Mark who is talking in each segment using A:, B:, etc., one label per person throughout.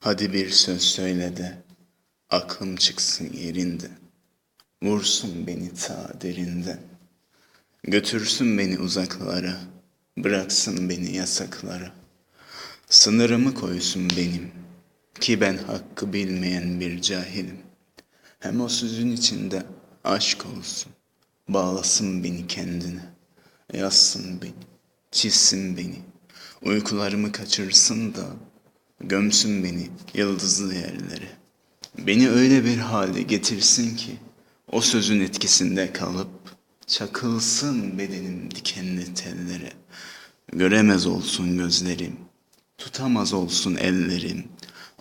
A: Hadi bir söz söyle de aklım çıksın yerinde. Vursun beni ta derinden. Götürsün beni uzaklara, bıraksın beni yasaklara. Sınırımı koysun benim ki ben hakkı bilmeyen bir cahilim. Hem o sözün içinde aşk olsun, bağlasın beni kendine. Yazsın beni, çizsin beni, uykularımı kaçırsın da gömsün beni yıldızlı yerlere. Beni öyle bir hale getirsin ki o sözün etkisinde kalıp çakılsın bedenim dikenli tellere. Göremez olsun gözlerim, tutamaz olsun ellerim.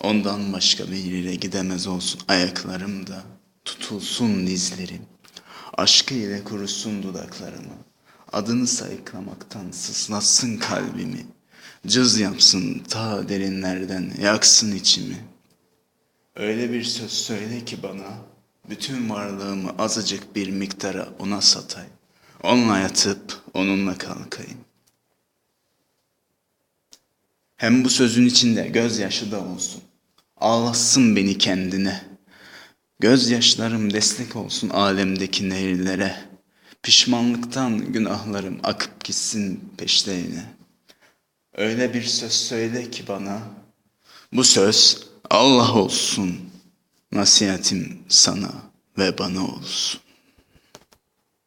A: Ondan başka bir yere gidemez olsun ayaklarım da tutulsun dizlerim. Aşkı ile kurusun dudaklarımı. Adını sayıklamaktan sızlatsın kalbimi. Cız yapsın ta derinlerden yaksın içimi. Öyle bir söz söyle ki bana bütün varlığımı azıcık bir miktara ona satayım. Onunla yatıp onunla kalkayım. Hem bu sözün içinde gözyaşı da olsun. Ağlatsın beni kendine. Gözyaşlarım destek olsun alemdeki nehirlere. Pişmanlıktan günahlarım akıp gitsin peşlerine. Öyle bir söz söyle ki bana, bu söz Allah olsun. Nasihatim sana ve bana olsun.